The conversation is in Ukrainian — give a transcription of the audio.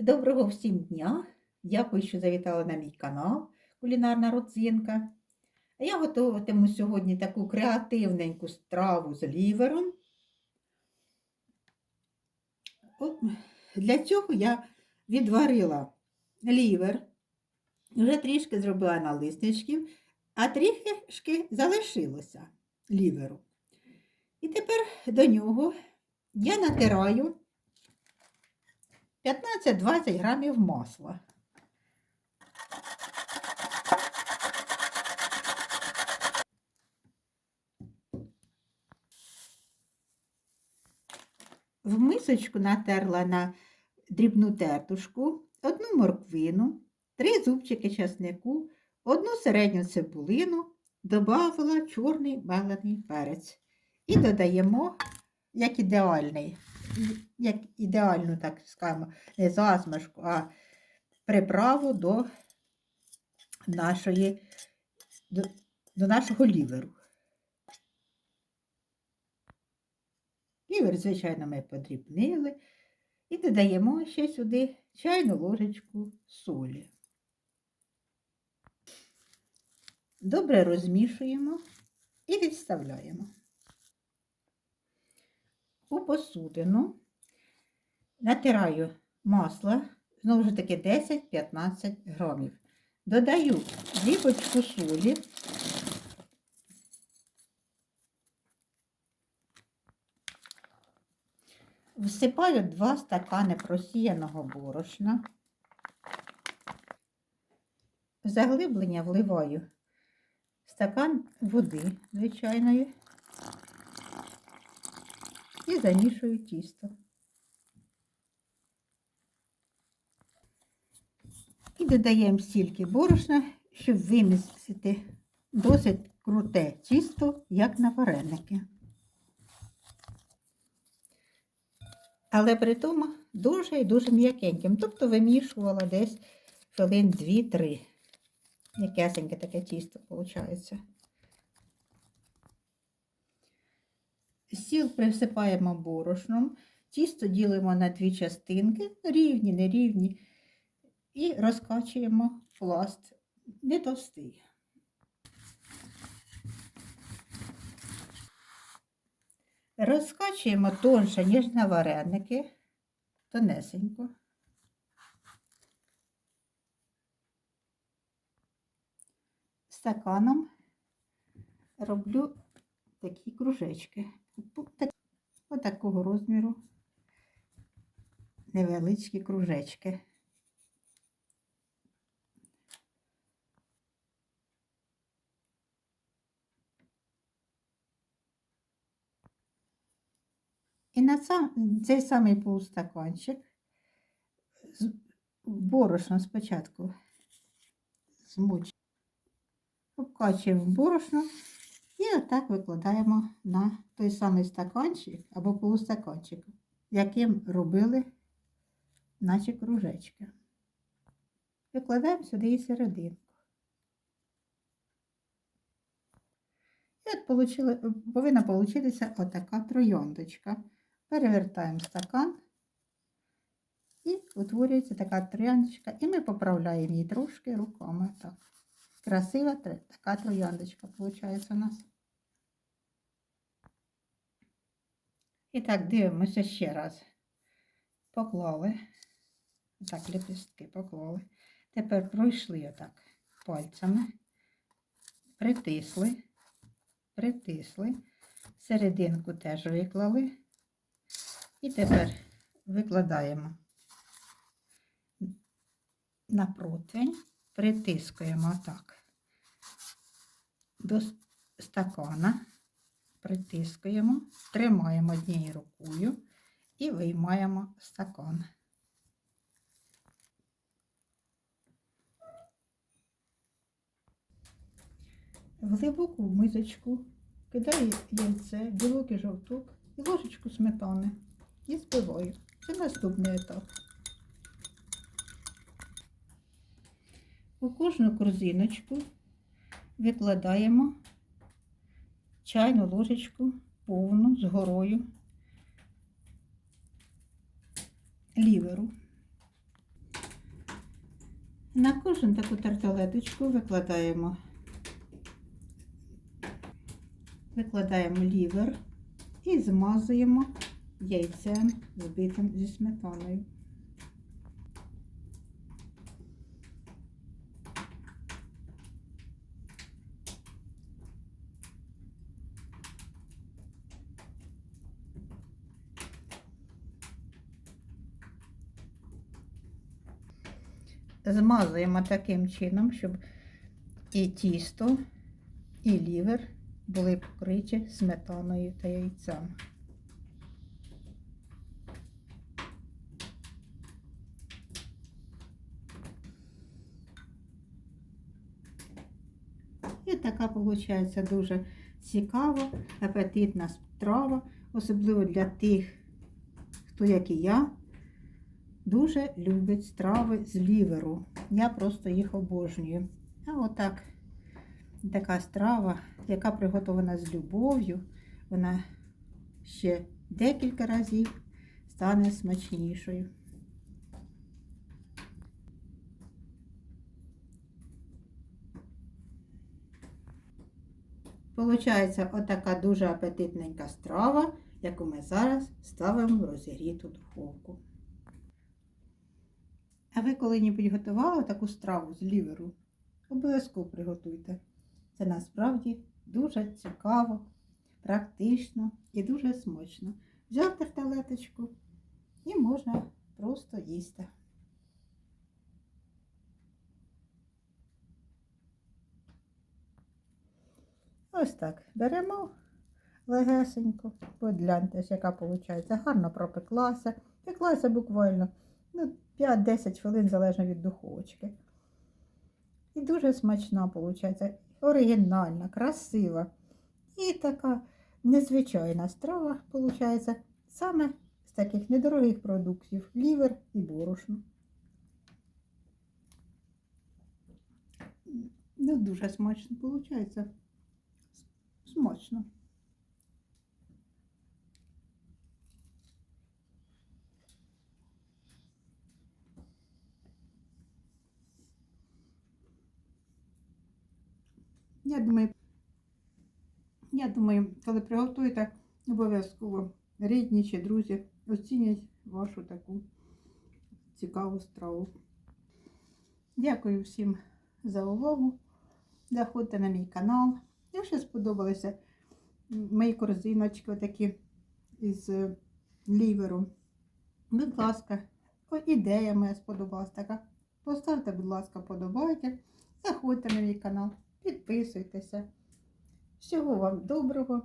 Доброго всім дня! Дякую, що завітали на мій канал Кулінарна родзинка. Я готуватиму сьогодні таку креативненьку страву з лівером. От, Для цього я відварила лівер, вже трішки зробила налисничків, а трішки залишилося ліверу. І тепер до нього я натираю 15-20 грамів масла. В мисочку натерла на дрібну тертушку, одну морквину, три зубчики часнику, одну середню цибулину, додавала чорний мелений перець. І додаємо, як ідеальний, як ідеальну, так скажемо, не засмажку, а приправу до нашої, до, до нашого ліверу. Лівер, звичайно, ми подрібнили і додаємо ще сюди чайну ложечку солі. Добре розмішуємо і відставляємо. У посудину натираю масло, знову ж таки 10-15 грамів. Додаю дрібочку солі. Всипаю 2 стакани просіяного борошна. В заглиблення вливаю стакан води звичайної і замішую тісто. І додаємо стільки борошна, щоб вимістити досить круте тісто, як на вареники. Але при тому дуже і дуже м'якеньким. Тобто вимішувала десь хвилин 2-3. М'якесеньке таке тісто виходить. Сіл присипаємо борошном, тісто ділимо на дві частинки, рівні, нерівні, і розкачуємо пласт не товстий. Розкачуємо тонше, ніж на вареники, тонесенько. Стаканом роблю такі кружечки. Ось такого розміру. Невеличкі кружечки. І на сам, цей самий полустаканчик борошно спочатку змочуємо, обкачуємо борошно і отак викладаємо на той самий стаканчик або полустаканчик, яким робили наші кружечки. Викладаємо сюди і серединку. І от повинна получитися отака трояндочка. Перевертаємо стакан і утворюється така трояндочка, і ми поправляємо її трошки руками. Так. Красива така трояндочка виходить у нас. І так, дивимося ще раз. Поклали. Так, лепістки поклали. Тепер пройшли отак пальцями, притисли, притисли, серединку теж виклали. І тепер викладаємо на противень, притискуємо так до стакана, притискуємо, тримаємо однією рукою і виймаємо стакан. В глибоку мисочку кидаю яйце, білок і жовток і ложечку сметани і збиваю. Це наступний етап. У кожну корзиночку викладаємо чайну ложечку повну з горою ліверу. На кожну таку тарталеточку викладаємо, викладаємо лівер і змазуємо яйцем збитим зі сметаною. Змазуємо таким чином, щоб і тісто, і лівер були покриті сметаною та яйцем. І така виходить дуже цікава, апетитна страва, особливо для тих, хто, як і я, дуже любить страви з ліверу. Я просто їх обожнюю. А отак така страва, яка приготована з любов'ю, вона ще декілька разів стане смачнішою. Получається отака дуже апетитненька страва, яку ми зараз ставимо в розігріту духовку. Ви коли-небудь готували таку страву з ліверу? Обов'язково приготуйте. Це насправді дуже цікаво, практично і дуже смачно. Взяв тарталеточку і можна просто їсти. Ось так. Беремо легесенько, погляньте, яка виходить. Гарно пропеклася. Пеклася буквально ну, 5-10 хвилин залежно від духовочки. І дуже смачна виходить. Оригінальна, красива. І така незвичайна страва виходить саме з таких недорогих продуктів лівер і борошно. Ну, дуже смачно виходить. Смачно. Я думаю, я думаю, коли приготуєте, обов'язково рідні чи друзі оцінять вашу таку цікаву страву. Дякую всім за увагу. Заходьте на мій канал. Якщо сподобалися мої корзиночки такі із е, ліверу, будь ласка, ідея моя сподобалась така. Поставте, будь ласка, подобайте. Заходьте на мій канал, підписуйтеся. Всього вам доброго